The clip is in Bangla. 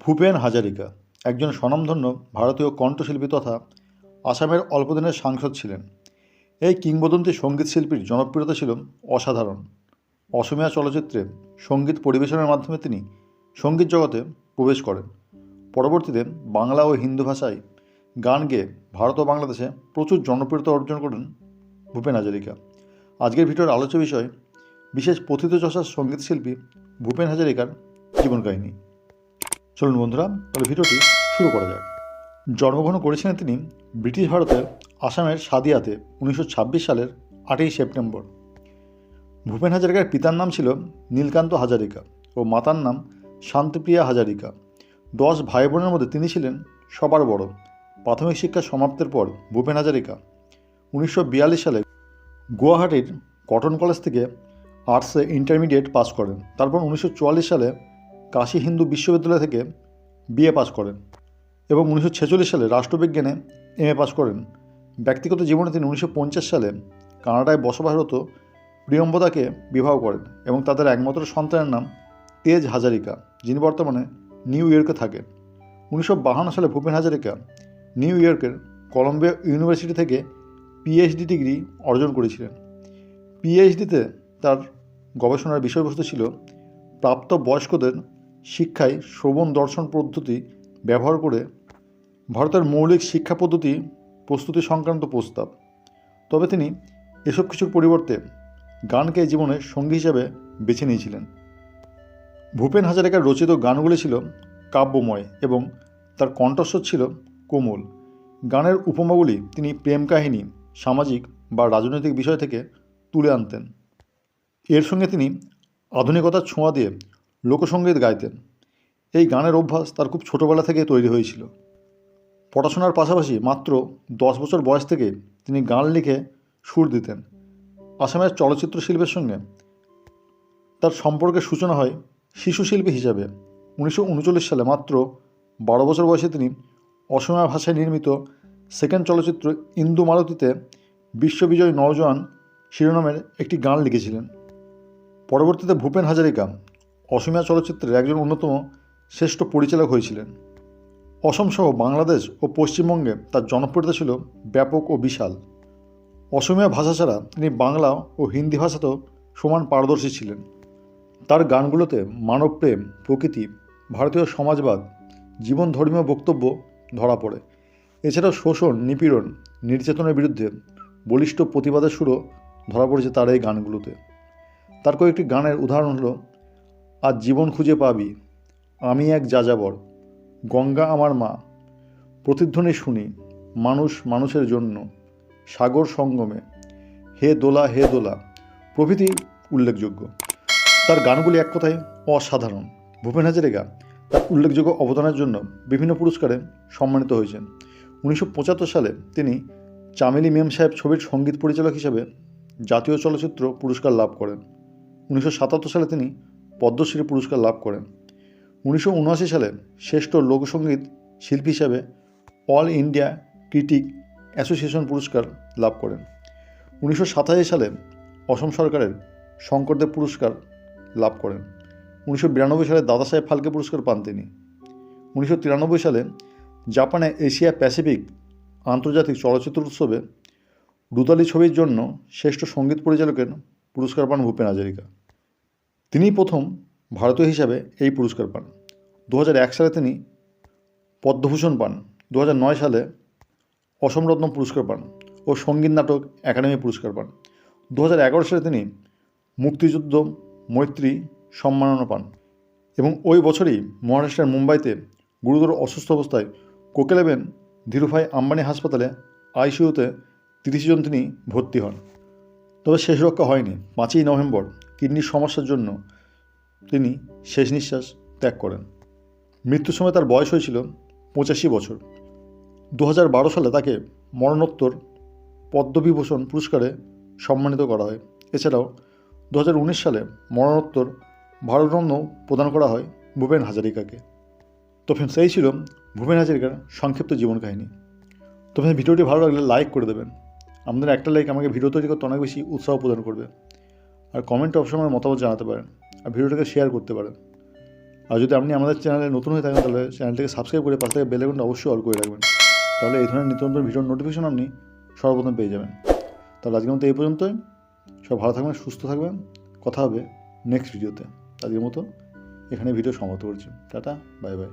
ভূপেন হাজারিকা, একজন স্বনামধন্য ভারতীয় কণ্ঠশিল্পী তথা আসামের অল্পদিনের সাংসদ ছিলেন। এই কিংবদন্তি সংগীত শিল্পীর জনপ্রিয়তা ছিল অসাধারণ। অসমীয়া চলচ্চিত্রে সংগীত পরিবেশনের মাধ্যমে তিনি সংগীত জগতে প্রবেশ করেন। পরবর্তীতে বাংলা ও হিন্দু ভাষায় গান গেয়ে ভারত ও বাংলাদেশে প্রচুর জনপ্রিয়তা অর্জন করেন ভূপেন হাজারিকা। আজকের ভিডিওর আলোচ্য বিষয়, বিশেষ পথিতযশা সংগীত শিল্পী ভূপেন হাজারিকার জীবন কাহিনী চলুন বন্ধুরা, তাহলে ভিডিওটি শুরু করা যাক। জন্মগ্রহণ করেছিলেন তিনি ব্রিটিশ ভারতের আসামের সাদিয়াতে উনিশশো ছাব্বিশ সালের আটই সেপ্টেম্বর। ভূপেন হাজারিকার পিতার নাম ছিল নীলকান্ত হাজারিকা ও মাতার নাম শান্তিপ্রিয়া হাজারিকা। দশ ভাই বোনের মধ্যে তিনি ছিলেন সবার বড়। প্রাথমিক শিক্ষা সমাপ্তের পর ভূপেন হাজারিকা উনিশশো বিয়াল্লিশ সালে গুয়াহাটির কটন কলেজ থেকে আর্টসে ইন্টারমিডিয়েট পাস করেন। তারপর উনিশশো চুয়াল্লিশ সালে কাশী হিন্দু বিশ্ববিদ্যালয় থেকে বিএ পাস করেন এবং উনিশশো ছেচল্লিশ সালে রাষ্ট্রবিজ্ঞানে এমএ পাস করেন। ব্যক্তিগত জীবনে তিনি উনিশশো পঞ্চাশ সালে কানাডায় বসবাসরত প্রিয়ম্বদাকে বিবাহ করেন এবং তাদের একমাত্র সন্তানের নাম তেজ হাজারিকা, যিনি বর্তমানে নিউ ইয়র্কে থাকেন। উনিশশো সালে ভূপেন হাজারিকা নিউ ইয়র্কের কলম্বিয়া ইউনিভার্সিটি থেকে পিএইচডি ডিগ্রি অর্জন করেছিলেন। পিএইচডিতে তার গবেষণার বিষয়বস্তু ছিল প্রাপ্ত বয়স্কদের শিক্ষায় শ্রবণ দর্শন পদ্ধতি ব্যবহার করে ভারতের মৌলিক শিক্ষা পদ্ধতি প্রস্তুতি সংক্রান্ত প্রস্তাব। তবে তিনি এসব কিছুর পরিবর্তে গানকে জীবনে সঙ্গী হিসাবে বেছে নিয়েছিলেন। ভূপেন হাজারিকার রচিত গানগুলি ছিল কাব্যময় এবং তার কণ্ঠস্বর ছিল কোমল। গানের উপমাগুলি তিনি প্রেম কাহিনী, সামাজিক বা রাজনৈতিক বিষয় থেকে তুলে আনতেন। এর সঙ্গে তিনি আধুনিকতার ছোঁয়া দিয়ে লোকসঙ্গীত গাইতেন। এই গানের অভ্যাস তার খুব ছোটোবেলা থেকে তৈরি হয়েছিল। পড়াশোনার পাশাপাশি মাত্র দশ বছর বয়স থেকে তিনি গান লিখে সুর দিতেন। আসামের চলচ্চিত্র শিল্পের সঙ্গে তার সম্পর্কের সূচনা হয় শিশু শিল্পী হিসাবে। উনিশশো উনচল্লিশ সালে মাত্র বারো বছর বয়সে তিনি অসমীয়া ভাষায় নির্মিত সেকেন্ড চলচ্চিত্র ইন্দু মালতীতে বিশ্ববিজয় নওজোয়ান শিরোনামের একটি গান লিখেছিলেন। পরবর্তীতে ভূপেন হাজারিকা অসমীয়া চলচ্চিত্রের একজন অন্যতম শ্রেষ্ঠ পরিচালক হয়েছিলেন। অসমসহ বাংলাদেশ ও পশ্চিমবঙ্গে তার জনপ্রিয়তা ছিল ব্যাপক ও বিশাল। অসমীয়া ভাষা ছাড়া তিনি বাংলা ও হিন্দি ভাষাতেও সমান পারদর্শী ছিলেন। তার গানগুলোতে মানবপ্রেম প্রকৃতি, ভারতীয় সমাজবাদ, জীবন ধর্মীয় বক্তব্য ধরা পড়ে। এছাড়াও শোষণ, নিপীড়ন, নির্যাতনের বিরুদ্ধে বলিষ্ঠ প্রতিবাদের সুরও ধরা পড়েছে তার এই গানগুলোতে। তার কয়েকটি গানের উদাহরণ হলো আজ জীবন খুঁজে পাবি। আমি এক যাযাবর। গঙ্গা আমার মা। প্রতিধ্বনি শুনি, মানুষ মানুষের জন্য। সাগর সঙ্গমে। হে দোলা হে দোলা। প্রভৃতি উল্লেখযোগ্য। তার গানগুলি এক কথায় অসাধারণ। ভূপেন হাজারিকা তার উল্লেখযোগ্য অবদানের জন্য বিভিন্ন পুরস্কারে সম্মানিত হয়েছেন। উনিশশো পঁচাত্তর সালে তিনি চামেলি মেম সাহেব ছবির সংগীত পরিচালক হিসেবে জাতীয় চলচ্চিত্র পুরস্কার লাভ করেন। উনিশশো সাতাত্তর সালে তিনি পদ্মশ্রী পুরস্কার লাভ করেন। উনিশশো উনআশি সালে শ্রেষ্ঠ লোকসঙ্গীত শিল্পী হিসাবে অল ইন্ডিয়া ক্রিটিক অ্যাসোসিয়েশন পুরস্কার লাভ করেন। উনিশশো সাতাশি সালে অসম সরকারের শঙ্করদেব পুরস্কার লাভ করেন। উনিশশো বিরানব্বই সালে দাদাসাহেব ফালকে পুরস্কার পান তিনি। উনিশশো তিরানব্বই সালে জাপানে এশিয়া প্যাসিফিক আন্তর্জাতিক চলচ্চিত্র উৎসবে রুদালি ছবির জন্য শ্রেষ্ঠ সংগীত পরিচালকের পুরস্কার পান ভূপেন হাজারিকা। তিনিই প্রথম ভারতীয় হিসাবে এই পুরস্কার পান। দু হাজার এক সালে তিনি পদ্মভূষণ পান। দু হাজার নয় সালে অসমরত্ন পুরস্কার পান ও সংগীত নাটক একাডেমি পুরস্কার পান। দু হাজার এগারো সালে তিনি মুক্তিযুদ্ধ, মৈত্রী সম্মাননা পান এবং ওই বছরই মহারাষ্ট্রের মুম্বাইতে গুরুতর অসুস্থ অবস্থায় কোকেলেবেন ধীরুভাই আম্বানি হাসপাতালে আইসিইউতে তিরিশ জন তিনি ভর্তি হন। তবে শেষ রক্ষা হয়নি, পাঁচই নভেম্বর কিডনির সমস্যার জন্য তিনি শেষ নিঃশ্বাস ত্যাগ করেন। মৃত্যুর সময় তার বয়স হয়েছিল পঁচাশি বছর। দু হাজার বারো সালে তাকে মরণোত্তর পদ্মবিভূষণ পুরস্কারে সম্মানিত করা হয়। এছাড়াও দু হাজার উনিশ সালে মরণোত্তর ভারতরত্ন প্রদান করা হয় ভূপেন হাজারিকাকে। তো ফ্রেন্ডস এই ছিল ভূপেন হাজারিকার সংক্ষিপ্ত জীবন কাহিনী। তো ভিডিওটি ভালো লাগলে লাইক করে দেবেন। আপনাদের একটা লাইক আমাকে ভিডিও তৈরি করতে অনেক বেশি উৎসাহ প্রদান করবে। আর কমেন্ট অপশনে মতামত জানাতে পারেন আর ভিডিওটাকে শেয়ার করতে পারেন। আর যদি আপনি আমাদের চ্যানেলে নতুন হয়ে থাকেন, তাহলে চ্যানেলটিকে সাবস্ক্রাইব করে পাশে থেকে বেল অবশ্যই অল করে রাখবেন। তাহলে এই ধরনের নিত্য নতুন ভিডিওর নোটিফিকেশন আপনি সর্বপ্রথম পেয়ে যাবেন। তাহলে আজকের মতো এই পর্যন্তই। সব ভালো থাকবেন, সুস্থ থাকবেন। কথা হবে নেক্সট ভিডিওতে আজকের মতো এখানে ভিডিও সমাপ্ত করছি। Tata bye bye